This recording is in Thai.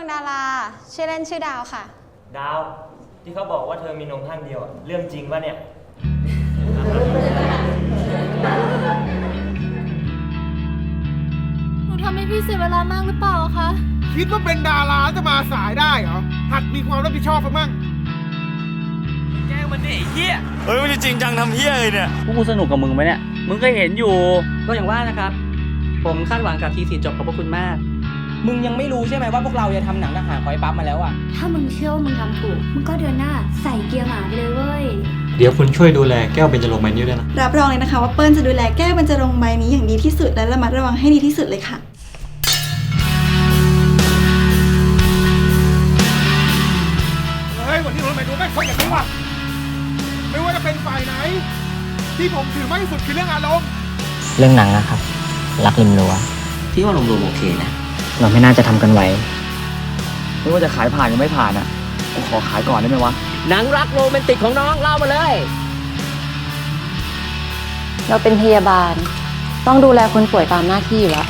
องดารา ชื่อเล่นชื่อดาวค่ะ ดาว ที่เขาบอกว่าเธอมีนมข้างเดียวอะเรื่องจริงปะเนี่ย หนูทำให้พี่เสียเวลามากหรือเปล่าคะ คิดว่าเป็นดาราจะมาสายได้เหรอ หัดมีความรับผิดชอบกันบ้างแกล้งมันดิไอ้เหี้ย เฮ้ยมันจะจริงจังทำเฮี้ยเลยเนี่ย พวกกูสนุกกับมึงไหมเนี่ย มึงก็เห็นอยู่ ก็อย่างว่านะครับ ผมคาดหวังกับทีสีจบของพวกคุณมาก มึงยังไม่รู้ใช่ไหมว่าพวกเราจะทำหนังทหารคอยปั๊บมาแล้วอะ ถ้ามึงเชื่อว่ามึงทำถูก มึงก็เดินหน้าใส่เกียร์หมาไปเลยเว้ย เดี๋ยวคุณช่วยดูแลแก้วเบญจรงค์ใบนี้ด้วยนะ รับรองเลยนะคะว่าเปิ้ลจะดูแลแก้วบรรจรงค์ใบนี้อย่างดีที่สุดและระมัดระวังให้ดีที่สุดเลยค่ะ เฮ้ยวันนี้เราทำไมดูแม่งคนอย่างนี้วะไม่ว่าจะเป็นฝ่ายไหน ที่ผมถือมากที่สุดคือเรื่องอารมณ์ เรื่องหนังนะครับ รักริมรั้วที่ว่ารวมๆโอเคนะ เราไม่น่าจะทำกันไหว ไม่ว่าจะขายผ่านหรือไม่ผ่านอะ กูขอขายก่อนได้ไหมวะ หนังรักโรแมนติกของน้องเล่ามาเลย เราเป็นพยาบาล ต้องดูแลคนป่วยตามหน้าที่อยู่แล้ว